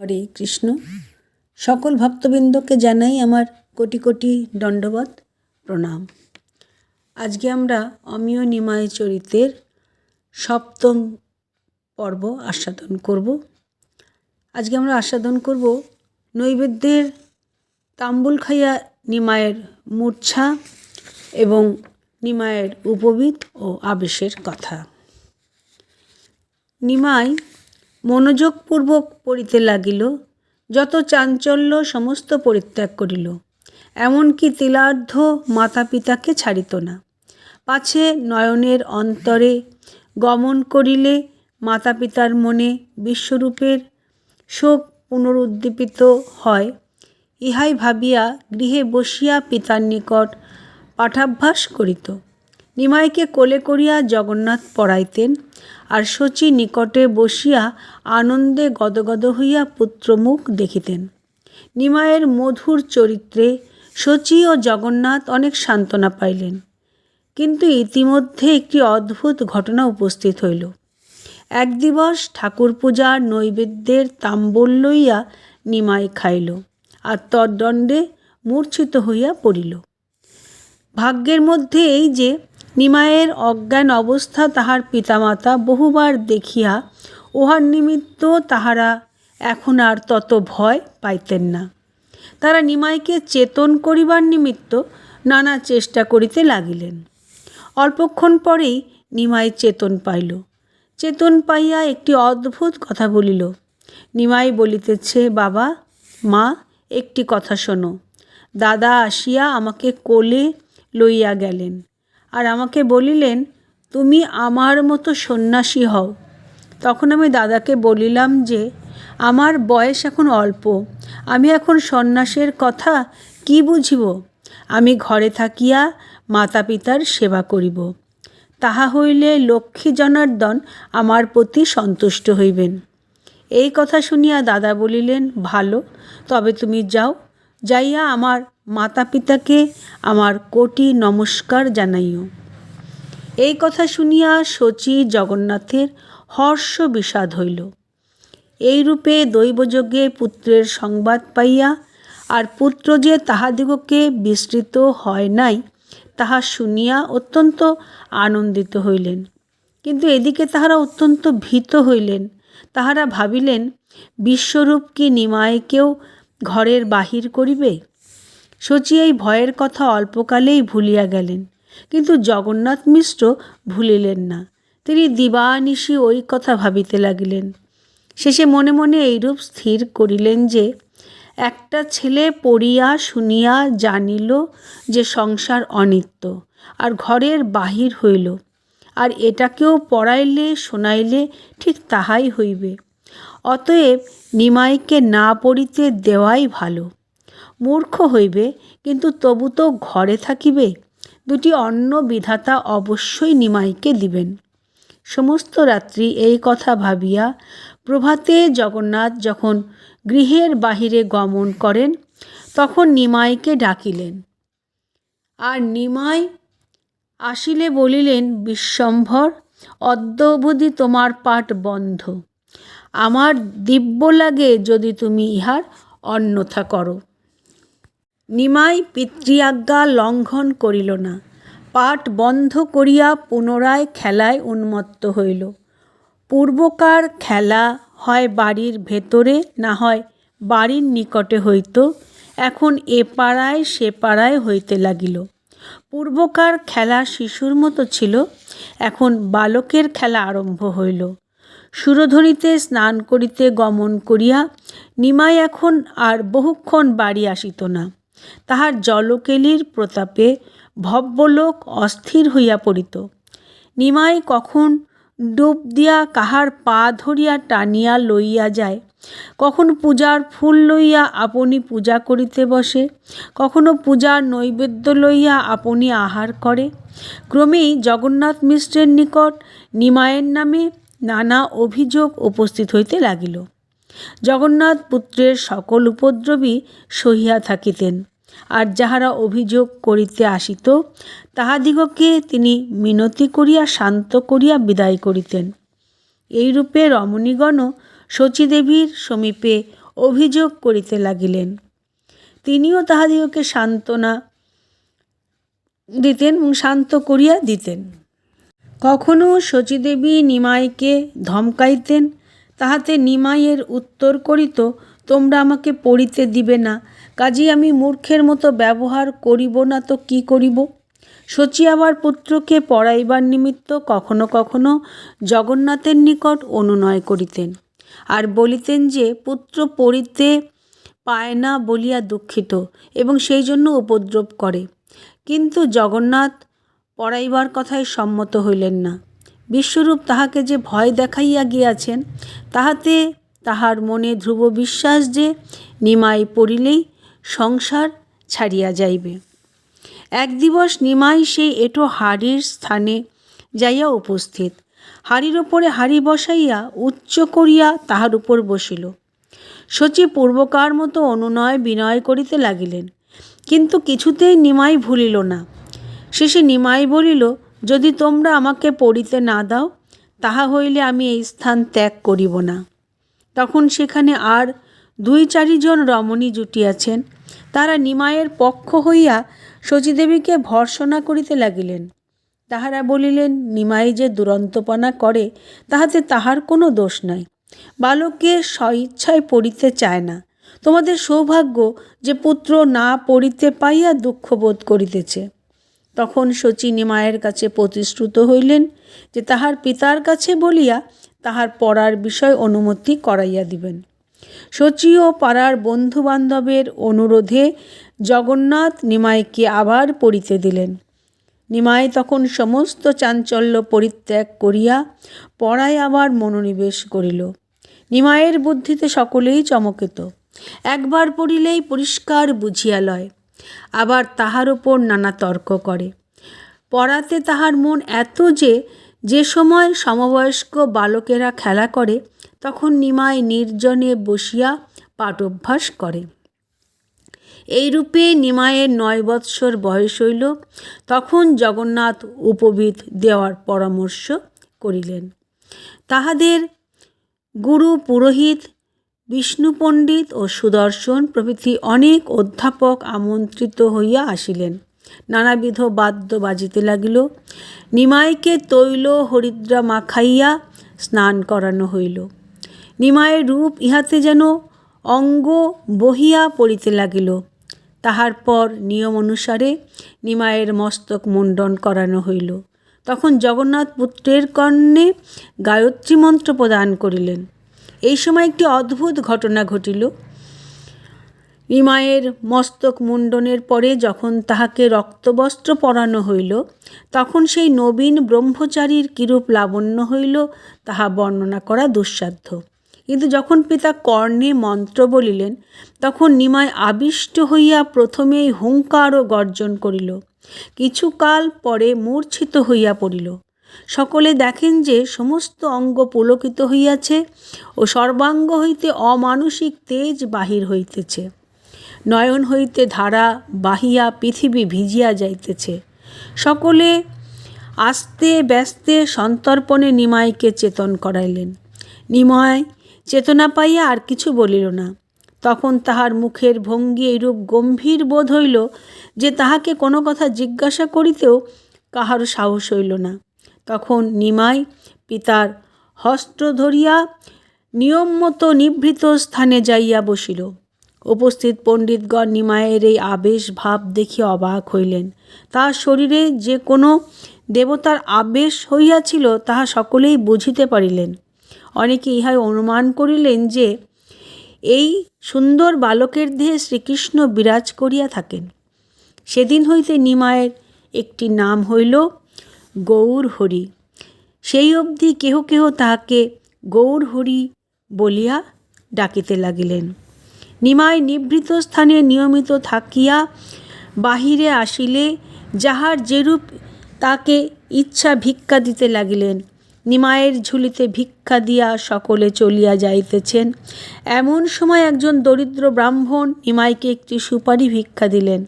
হরে কৃষ্ণ। সকল ভক্তবৃন্দকে জানাই আমার কোটি কোটি দণ্ডবত প্রণাম। আজকে আমরা অমিয় নিমায় চরিতের সপ্তম পর্ব আস্বাদন করব। আজকে আমরা আস্বাদন করব নৈবেদ্যের তাম্বুল খাইয়া নিমায়ের মূর্ছা এবং নিমায়ের উপবিদ ও আবেশের কথা। নিমাই মনোযোগপূর্বক পড়িতে লাগিল, যত চাঞ্চল্য সমস্ত পরিত্যাগ করিল। এমনকি তিলার্ধ মাতা পিতাকে ছাড়িত না। পাছে নয়নের অন্তরে গমন করিলে মাতা পিতার মনে বিশ্বরূপের শোক পুনরুদ্দীপিত হয়। ইহাই ভাবিয়া গৃহে বসিয়া পিতার নিকট পাঠাভ্যাস করিত। নিমাইকে কোলে করিয়া জগন্নাথ পড়াইতেন, আর শচী নিকটে বসিয়া আনন্দে গদগদ হইয়া পুত্রমুখ দেখিতেন। নিমায়ের মধুর চরিত্রে শচী ও জগন্নাথ অনেক সান্ত্বনা পাইলেন, কিন্তু ইতিমধ্যে একটি অদ্ভুত ঘটনা উপস্থিত হইল। এক দিবস ঠাকুর পূজার নৈবেদ্যের তাম্বল লইয়া নিমাই খাইল, আর তদ্দণ্ডে মূর্ছিত হইয়া পড়িল। ভাগ্যের মধ্যে এই যে নিমায়ের অজ্ঞান অবস্থা তাহার পিতামাতা বহুবার দেখিয়া উহার নিমিত্ত তাহারা এখন আর তত ভয় পাইতেন না। তারা নিমাইকে চেতন করিবার নিমিত্ত নানা চেষ্টা করিতে লাগিলেন। অল্পক্ষণ পরেই নিমাই চেতন পাইল। চেতন পাইয়া একটি অদ্ভুত কথা বলিল। নিমাই বলিতেছে, বাবা, মা, একটি কথা শোনো। দাদা আসিয়া আমাকে কোলে লইয়া গেলেন। আর আমাকে বলিলেন, তুমি আমার মতো সন্ন্যাসী হও। তখন আমি দাদাকে বলিলাম যে, আমার বয়স এখন অল্প, আমি এখন সন্ন্যাসের কথা কি বুঝিব? আমি ঘরে থাকিয়া মাতা পিতার সেবা করিব। তাহা হইলে লক্ষ্মী জনার্দন আমার প্রতি সন্তুষ্ট হইবেন। এই কথা শুনিয়া দাদা বলিলেন, ভালো, তবে তুমি যাও, যাইয়া আমার মাতা পিতাকে আমার কোটি নমস্কার জানাইও। এই কথা শুনিয়া শচী জগন্নাথের হর্ষ বিষাদ হইল। এইরূপে দৈবযজ্ঞে পুত্রের সংবাদ পাইয়া আর পুত্র যে তাহাদিগকে বিস্তৃত হয় নাই, তাহা শুনিয়া অত্যন্ত আনন্দিত হইলেন। কিন্তু এদিকে তাহারা অত্যন্ত ভীত হইলেন। তাহারা ভাবিলেন, বিশ্বরূপ কি নিমায়কেও ঘরের বাহির করিবে? শচী এই ভয়ের কথা অল্পকালেই ভুলিয়া গেলেন, কিন্তু জগন্নাথ মিশ্র ভুলিলেন না। তিনি দিবানিশি ওই কথা ভাবিতে লাগিলেন। শেষে মনে মনে এইরূপ স্থির করিলেন যে, একটা ছেলে পড়িয়া শুনিয়া জানিল যে সংসার অনিত্য, আর ঘরের বাহির হইল, আর এটাকেও পড়াইলে শোনাইলে ঠিক তাহাই হইবে। অতএব নিমাইকে না পড়িতে দেওয়াই ভালো। মূর্খ হইবে, কিন্তু তবু তো ঘরে থাকিবে। দুটি অন্য বিধাতা অবশ্যই নিমাইকে দিবেন। সমস্ত রাত্রি এই কথা ভাবিয়া প্রভাতে জগন্নাথ যখন গৃহের বাহিরে গমন করেন, তখন নিমাইকে ডাকিলেন। আর নিমাই আসিলে বলিলেন, বিশ্বম্ভর অদ্য অবধি তোমার পাঠ বন্ধ। আমার দিব্য লাগে যদি তুমি ইহার অন্যথা করো। নিমাই পিতৃআজ্ঞা লঙ্ঘন করিল না। পাঠ বন্ধ করিয়া পুনরায় খেলায় উন্মত্ত হইল। পূর্বকার খেলা হয় বাড়ির ভেতরে, না হয় বাড়ির নিকটে হইত। এখন এ পাড়ায়, সে পাড়ায় হইতে লাগিল। পূর্বকার খেলা শিশুর মতো ছিল। এখন বালকের খেলা আরম্ভ হইল। সুরধনিতে স্নান করিতে গমন করিয়া নিমাই এখন আর বহুক্ষণ বাড়ি আসিত না। তাহার জলকেলির প্রতাপে ভব্যলোক অস্থির হইয়া পড়িত। নিমাই কখন ডুব দিয়া কাহার পা ধরিয়া টানিয়া লইয়া যায়, কখন পূজার ফুল লইয়া আপনি পূজা করিতে বসে, কখনো পূজার নৈবেদ্য লইয়া আপনি আহার করে। ক্রমেই জগন্নাথ মিশ্রের নিকট নিমায়ের নামে নানা অভিযোগ উপস্থিত হইতে লাগিল। জগন্নাথ পুত্রের সকল উপদ্রবী সহিয়া থাকিতেন। আর যাহারা অভিযোগ করিতে আসিত, তাহাদিগকে তিনি মিনতি করিয়া, শান্ত করিয়া বিদায় করিতেন। এইরূপে রমণীগণও শচীদেবীর সমীপে অভিযোগ করিতে লাগিলেন। তিনিও তাহাদিগকে সান্ত্বনা দিতেন এবং শান্ত করিয়া দিতেন। কখনো শচীদেবী নিমাইকে ধমকাইতেন তাহাতে নিমাইয়ের উত্তর করিত, তোমরা আমাকে পড়িতে দিবে না। কাজেই আমি মূর্খের মতো ব্যবহার করিব না তো কি করিব? শচী আবার পুত্রকে পড়াইবার নিমিত্ত কখনো কখনো জগন্নাথের নিকট অনুনয় করিতেন। আর বলিতেন যে, পুত্র পড়িতে পায় না বলিয়া দুঃখিত এবং সেই জন্য উপদ্রব করে। কিন্তু জগন্নাথ পড়াইবার কথায় সম্মত হইলেন না। বিশ্বরূপ তাহাকে যে ভয় দেখাইয়া গিয়াছেন, তাহাতে তাহার মনে ধ্রুব বিশ্বাস যে নিমাই পড়িলেই সংসার ছাড়িয়া যাইবে। এক দিবস নিমাই সেই এটো হাড়ির স্থানে যাইয়া উপস্থিত। হাড়ির ওপরে হাড়ি বসাইয়া উচ্চ করিয়া তাহার উপর বসিল। শচী পূর্বকার মতো অনুনয় বিনয় করিতে লাগিলেন, কিন্তু কিছুতেই নিমাই ভুলিল না। শেষে নিমাই বলিল যদি তোমরা আমাকে পড়িতে না দাও, তাহা হইলে আমি এই স্থান ত্যাগ করিব না। তখন সেখানে আর দুই চারিজন রমণী জুটিয়াছেন। তারা নিমায়ের পক্ষ হইয়া শচীদেবীকে ভর্সনা করিতে লাগিলেন। তাহারা বলিলেন, নিমাই যে দুরন্তপনা করে, তাহাতে তাহার কোনো দোষ নাই। বালককে স্বইচ্ছায় পড়িতে চায় না। তোমাদের সৌভাগ্য যে পুত্র না পড়িতে পাইয়া দুঃখ বোধ করিতেছে। তখন শচী নিমায়ের কাছে প্রতিশ্রুত হইলেন যে তাহার পিতার কাছে বলিয়া তাহার পড়ার বিষয় অনুমতি করাইয়া দিবেন। শচী ও পাড়ার বন্ধুবান্ধবের অনুরোধে জগন্নাথ নিমাইকে আবার পড়িতে দিলেন। নিমাই তখন সমস্ত চাঞ্চল্য পরিত্যাগ করিয়া পড়ায় আবার মনোনিবেশ করিল। নিমায়ের বুদ্ধিতে সকলেই চমকিত। একবার পড়িলেই পরিষ্কার বুঝিয়া লয়। আবার তাহার ওপর নানা তর্ক করে। পড়াতে তাহার মন এত যে যে সময় সমবয়স্ক বালকেরা খেলা করে, তখন নিমাই নির্জনে বসিয়া পাঠ অভ্যাস করে। এইরূপে নিমায়ের নয় বৎসর বয়স হইল, তখন জগন্নাথ উপবিদ দেওয়ার পরামর্শ করিলেন। তাহাদের গুরু পুরোহিত বিষ্ণু পণ্ডিত ও সুদর্শন প্রভৃতি অনেক অধ্যাপক আমন্ত্রিত হইয়া আসিলেন। নানাবিধ বাদ্য বাজিতে লাগিল। নিমাইকে তৈল হরিদ্রা মাখাইয়া স্নান করানো হইল। নিমায়ের রূপ ইহাতে যেন অঙ্গ বহিয়া পড়িতে লাগিল। তাহার পর নিয়ম অনুসারে নিমায়ের মস্তক মুণ্ডন করানো হইল। তখন জগন্নাথ পুত্রের কর্ণে গায়ত্রী মন্ত্র প্রদান করিলেন। এই সময় একটি অদ্ভুত ঘটনা ঘটিল। নিমায়ের মস্তক মুণ্ডনের পরে যখন তাহাকে রক্তবস্ত্র পরানো হইল, তখন সেই নবীন ব্রহ্মচারীর কিরূপ লাবণ্য হইল তাহা বর্ণনা করা দুঃসাধ্য। কিন্তু যখন পিতা কর্ণে মন্ত্র বলিলেন, তখন নিমায় আবিষ্ট হইয়া প্রথমেই হুঙ্কার ও গর্জন করিল। কিছুকাল পরে মূর্ছিত হইয়া পড়িল। সকলে দেখেন যে সমস্ত অঙ্গ পুলকিত হইয়াছে ও সর্বাঙ্গ হইতে অমানসিক তেজ বাহির হইতেছে। নয়ন হইতে ধারা বাহিয়া পৃথিবী ভিজিয়া যাইতেছে। সকলে আস্তে ব্যস্তে সন্তর্পণে নিমাইকে চেতন করাইলেন। নিমাই চেতনা পাইয়া আর কিছু বলিল না। তখন তাহার মুখের ভঙ্গি এইরূপ গম্ভীর বোধ হইল যে তাহাকে কোনো কথা জিজ্ঞাসা করিতেও কাহার সাহস হইল না। তখন নিমাই পিতার হস্ত ধরিয়া নিয়ম মতো নিভৃত স্থানে যাইয়া বসিল। উপস্থিত পণ্ডিতগণ নিমায়ের এই আবেশ ভাব দেখিয়া অবাক হইলেন। তাহার শরীরে যে কোনো দেবতার আবেশ হইয়াছিল, তাহা সকলেই বুঝিতে পারিলেন। অনেকে ইহাই অনুমান করিলেন যে, এই সুন্দর বালকের দেহে শ্রীকৃষ্ণ বিরাজ করিয়া থাকেন। সেদিন হইতে নিমায়ের একটি নাম হইল গৌর হরি। সেই অবধি কেহ কেহ তাহাকে গৌর হরি বলিয়া ডাকিতে লাগিলেন। নিমাই নিভৃত স্থানে নিয়মিত থাকিয়া বাহিরে আসিলে যাহার যেরূপ তাকে ইচ্ছা ভিক্ষা দিতে লাগিলেন। নিমায়ের ঝুলিতে ভিক্ষা দিয়া সকলে চলিয়া যাইতেছেন। এমন সময় একজন দরিদ্র ব্রাহ্মণ নিমাইকে একটি সুপারি ভিক্ষা দিলেন।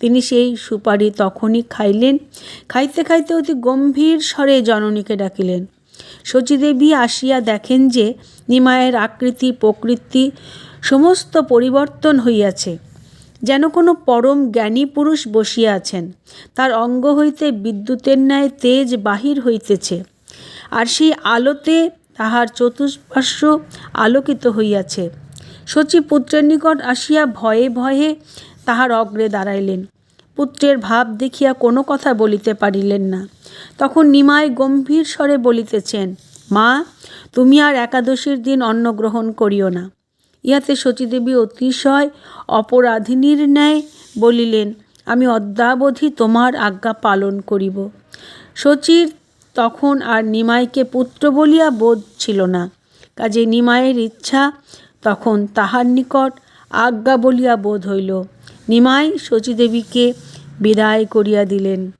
তিনি সেই সুপারি তখনই খাইলেন। খাইতে খাইতে অতি গম্ভীর স্বরে জননীকে ডাকিলেন। শচীদেবী আসিয়া দেখেন যে নিমায়ের আকৃতি, প্রকৃতি সমস্ত পরিবর্তন হইয়াছে। যেন কোনো পরম জ্ঞানী পুরুষ বসিয়া আছেন। তার অঙ্গ হইতে বিদ্যুতের ন্যায় তেজ বাহির হইতেছে। আর সেই আলোতে তাহার চতুষ্পার্শ্ব আলোকিত হইয়াছে। শচী পুত্রের নিকট আসিয়া ভয়ে ভয়ে তাহার অগ্রে দাঁড়াইলেন। পুত্রের ভাব দেখিয়া কোনো কথা বলিতে পারিলেন না। তখন নিমাই গম্ভীর স্বরে বলিতেছেন, মা, তুমি আর একাদশীর দিন অন্ন গ্রহণ করিও না। ইহাতে শচীদেবী অতিশয় অপরাধিনীর ন্যায় বলিলেন, আমি অদ্যাবধি তোমার আজ্ঞা পালন করিব। শচীর তখন আর নিমাইকে পুত্র বলিয়া বোধ ছিল না। কাজে নিমাইয়ের ইচ্ছা তখন তাহার নিকট আজ্ঞা বলিয়া বোধ হইল। নিমাই শচীদেবীকে বিদায় করিয়া দিলেন।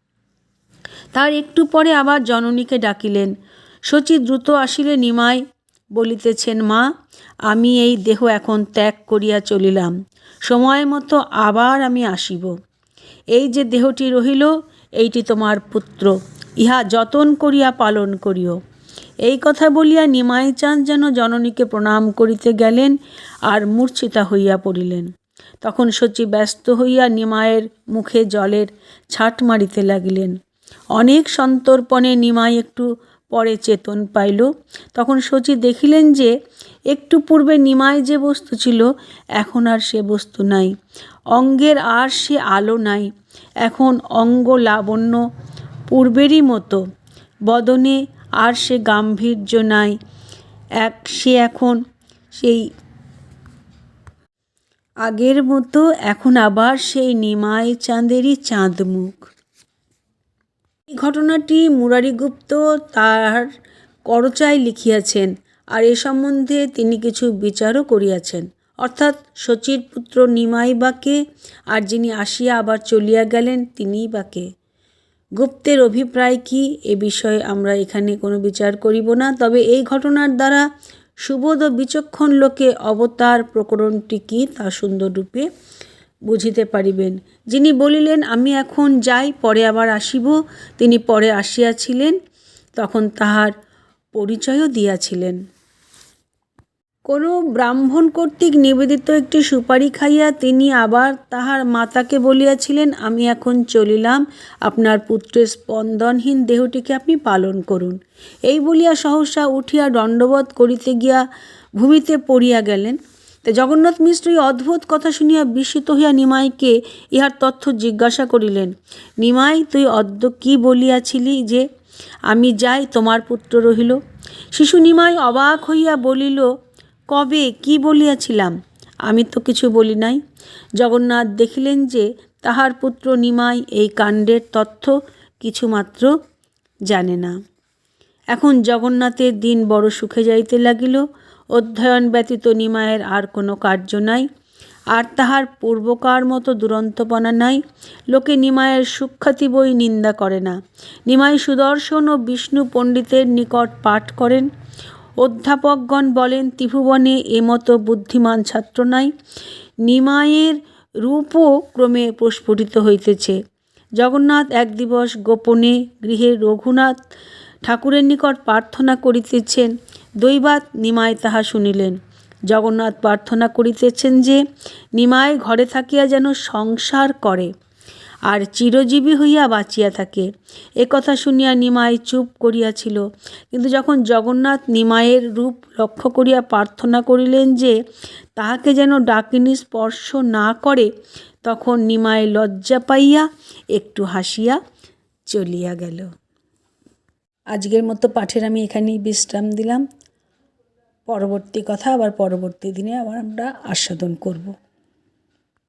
তার একটু পরে আবার জননীকে ডাকিলেন। শচী দ্রুত আসিলে নিমাই বলিতেছেন, মা, আমি এই দেহ এখন ত্যাগ করিয়া চলিলাম। সময় মতো আবার আমি আসিব। এই যে দেহটি রহিল, এইটি তোমার পুত্র। ইহা যতন করিয়া পালন করিও। এই কথা বলিয়া নিমাই চাঁদ যেন জননীকে প্রণাম করিতে গেলেন আর মূর্ছিতা হইয়া পড়িলেন। তখন শচী ব্যস্ত হইয়া নিমায়ের মুখে জলের ছাট মারিতে লাগিলেন। অনেক সন্তর্পণে নিমাই একটু পরে চেতন পাইল। তখন শচী দেখিলেন যে, একটু পূর্বে নিমায় যে বস্তু ছিল, এখন আর সে বস্তু নাই। অঙ্গের আর সে আলো নাই। এখন অঙ্গ লাবণ্য পূর্বেরই মতো। বদনে আর সে গাম্ভীর্য নাই। এক, সে এখন সেই আগের মতো এখন আবার সেই নিমাই চাঁদেরই চাঁদ মুখ এই ঘটনাটি মুরারিগুপ্ত তার করচায় লিখিয়াছেন আর এ সম্বন্ধে তিনি কিছু বিচারও করিয়াছেন। অর্থাৎ শচীর পুত্র নিমাই বাকে আর যিনি আসিয়া আবার চলিয়া গেলেন তিনিই বাকে গুপ্তের অভিপ্রায় কি? এ বিষয়ে আমরা এখানে কোনো বিচার করিব না। তবে এই ঘটনার দ্বারা সুবোধ ও বিচক্ষণ লোকে অবতার প্রকরণটি কী তা সুন্দররূপে বুঝিতে পারিবেন। যিনি বলিলেন, আমি এখন যাই, পরে আবার আসিব। তিনি পরে আসিয়াছিলেন, তখন তাহার পরিচয়ও দিয়াছিলেন। কোনো ব্রাহ্মণ কর্তৃক নিবেদিত একটি সুপারি খাইয়া তিনি আবার তাহার মাতাকে বলিয়াছিলেন, আমি এখন চলিলাম, আপনার পুত্রের স্পন্দনহীন দেহটিকে আপনি পালন করুন। এই বলিয়া সহসা উঠিয়া দণ্ডবোধ করিতে গিয়া ভূমিতে পড়িয়া গেলেন। তা জগন্নাথ মিশ্র এই অদ্ভুত কথা শুনিয়া বিস্মিত হইয়া নিমাইকে ইহার তথ্য জিজ্ঞাসা করিলেন, নিমাই, তুই অদ্য কি বলিয়াছিলি যে, আমি যাই, তোমার পুত্র রহিল? শিশু নিমাই অবাক হইয়া বলিল কবে, কি বলিয়াছিলাম? আমি তো কিছু বলি নাই। জগন্নাথ দেখিলেন যে তাহার পুত্র নিমাই এই কাণ্ডের তথ্য কিছুমাত্র জানে না। এখন জগন্নাথের দিন বড় সুখে যাইতে লাগিল। অধ্যয়ন ব্যতীত নিমায়ের আর কোনো কার্য নাই। আর তাহার পূর্বকার মতো দুরন্তপনা নাই। লোকে নিমায়ের সুখ্যাতি বই নিন্দা করে না। নিমাই সুদর্শন ও বিষ্ণু পণ্ডিতের নিকট পাঠ করেন। অধ্যাপকগণ বলেন, ত্রিভুবনে এমতো বুদ্ধিমান ছাত্র নাই। নিমায়ের রূপও ক্রমে প্রস্ফুটিত হইতেছে। জগন্নাথ এক দিবস গোপনে গৃহে রঘুনাথ ঠাকুরের নিকট প্রার্থনা করিতেছেন। দৈবাত নিমায় তাহা শুনিলেন। জগন্নাথ প্রার্থনা করিতেছেন যে নিমাই ঘরে থাকিয়া যেন সংসার করে। আর চিরজীবী হইয়া বাঁচিয়া থাকে। এ কথা শুনিয়া নিমাই চুপ করিয়াছিল। কিন্তু যখন জগন্নাথ নিমাইয়ের রূপ লক্ষ্য করিয়া প্রার্থনা করিলেন যে তাহাকে যেন ডাকিনী স্পর্শ না করে, তখন নিমাই লজ্জা পাইয়া একটু হাসিয়া চলিয়া গেল। আজকের মতো পাঠের আমি এখানেই বিশ্রাম দিলাম। পরবর্তী কথা আবার পরবর্তী দিনে আবার আমরা আস্বাদন করব।